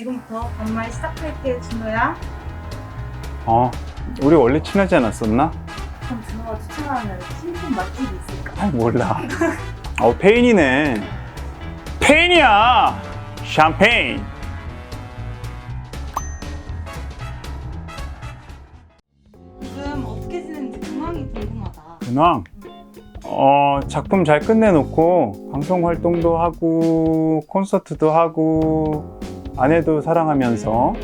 지금부터 반말 시작할게 준호야. 어, 우리 원래 친하지 않았었나? 그럼 준호가 추천하는 신촌 맛집이 있을까? 아 몰라. 어, 페인이네. 페인이야! 샴페인! 요즘 어떻게 지내는지 근황이 궁금하다. 근황. 어, 작품 잘 끝내놓고, 방송 활동도 하고, 콘서트도 하고, 아내도 사랑하면서,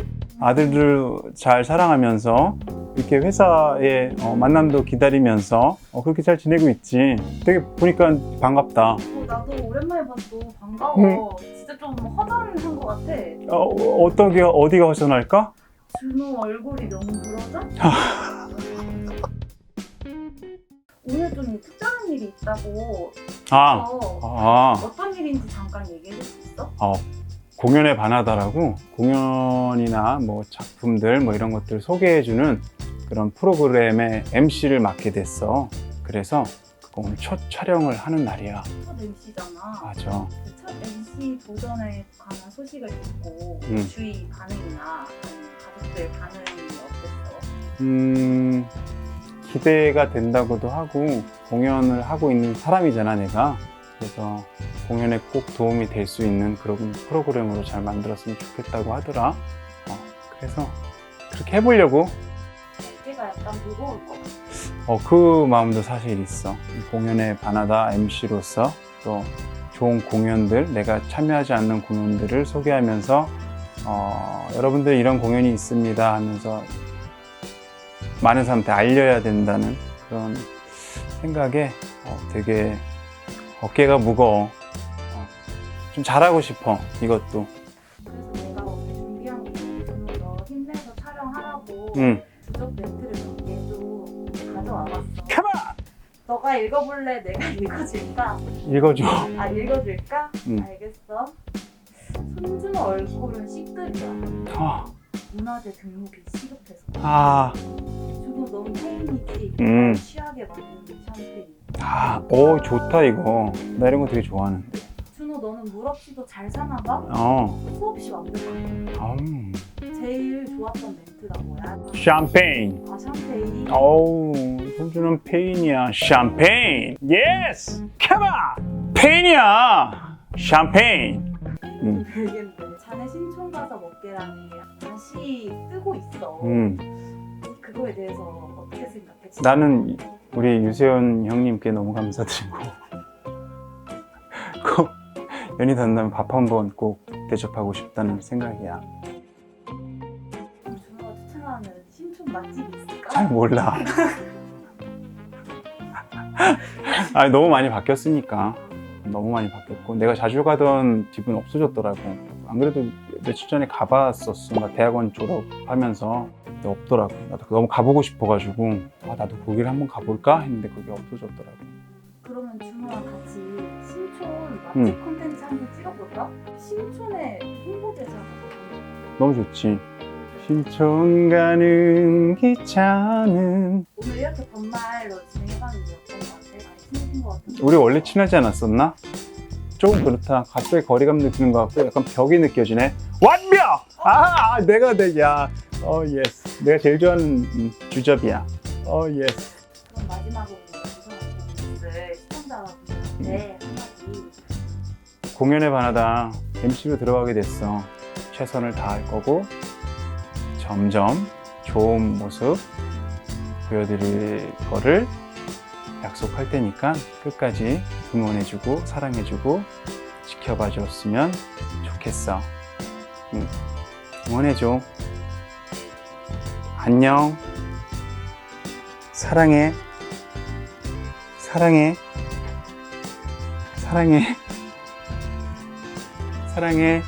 아들들 잘 사랑하면서, 이렇게 회사에 어, 만남도 기다리면서, 어, 그렇게 잘 지내고 있지. 되게 보니까 반갑다. 어, 나도 오랜만에 봐서 반가워. 진짜 좀 허전한 것 같아. 어, 어떤 게, 어디가 허전할까? 준호 얼굴이 너무 늘어져? 오늘 좀 특별한 일이 있다고. 아, 어, 아. 어떤 일인지 잠깐 얘기해 줄 수 있어? 공연에 반하다라고 공연이나 뭐 작품들 뭐 이런 것들 소개해주는 그런 프로그램의 MC를 맡게 됐어. 그래서 그거 오늘 첫 촬영을 하는 날이야. 첫 MC잖아. 맞아. 첫 MC 도전에 관한 소식을 듣고 음. 주위 반응이나 가족들 반응이 어땠어? 음, 기대가 된다고도 하고 공연을 하고 있는 사람이잖아, 내가. 그래서 공연에 꼭 도움이 될 수 있는 그런 프로그램으로 잘 만들었으면 좋겠다고 하더라. 어, 그래서 그렇게 해보려고 어깨가 약간 무거울 것 같아. 어, 그 마음도 사실 있어. 공연에 반하다 MC로서 또 좋은 공연들, 내가 참여하지 않는 공연들을 소개하면서 어, 여러분들 이런 공연이 있습니다 하면서 많은 사람한테 알려야 된다는 그런 생각에 어, 되게 어깨가 무거워. 어, 좀 잘하고 싶어, 이것도. 그래서 내가 오늘 준비한 게 준호 너 힘내서 촬영하라고 응. 부적 멘트를 몇 개 좀 가져와봤어. 컴온! 너가 읽어볼래? 내가 읽어줄까? 읽어줘. 아 읽어줄까? 응. 알겠어. 손준호 얼굴은 C급이야. 어, 문화재 등록이 시급해서. 아, 준호 넌 페인이지. 음. 취하게 만드는 샴페인. 아, 오, 좋다, 이거. 나 이런 거 되게 좋아하는데. 물 없이도 잘 사나 봐? 어, 수없이 완벽하다. 음. 제일 좋았던 뭐야? 샴페인. 아 샴페인. 어우, 손주는 페인이야. 샴페인. 예스! 컴온! 페인이야. 샴페인. 음. 되겠는데 자네 신촌 가서 먹게라는 게 다시 뜨고 있어. 음. 그거에 대해서 어떻게 생각해? 나는 우리 유세현 형님께 너무 감사드리고. 꼭 연이 닿는다면 밥 한 번 꼭 대접하고 싶다는 생각이야. 그럼 준호가 추천하는 신촌 맛집이 있을까? 잘 몰라. 아 너무 많이 바뀌었으니까. 너무 많이 바뀌었고 내가 자주 가던 집은 없어졌더라고. 안 그래도 며칠 전에 가봤었어. 나 대학원 졸업하면서 근데 없더라고. 나도 너무 가보고 싶어가지고 아 나도 거기를 한번 가볼까 했는데 그게 없어졌더라고. 그러면 준호랑 같이 신촌 맛집 음. 한번 찍어볼까? 신촌에 홍보대사가 너무 좋지. 신촌 가는 기차는 오늘 이렇게 반말로 진행해봤는데 어떤 것 같아? 많이 친해진 것 같은데 우리 원래 친하지 않았었나? 조금 그렇다. 갑자기 거리감 느끼는 것 같고 약간 벽이 느껴지네. 완벽! 아, 아, 내가 내 야. 어 예스. 내가 제일 좋아하는 음, 주접이야. 어 예스. 그럼 마지막으로 우선 보냈을 시청자분들한테 한마디 공연에 반하다 MC로 들어가게 됐어. 최선을 다할 거고 점점 좋은 모습 보여드릴 거를 약속할 테니까 끝까지 응원해주고 사랑해주고 지켜봐 줬으면 좋겠어. 응. 응원해줘. 안녕. 사랑해. 사랑해. 사랑해. 사랑해.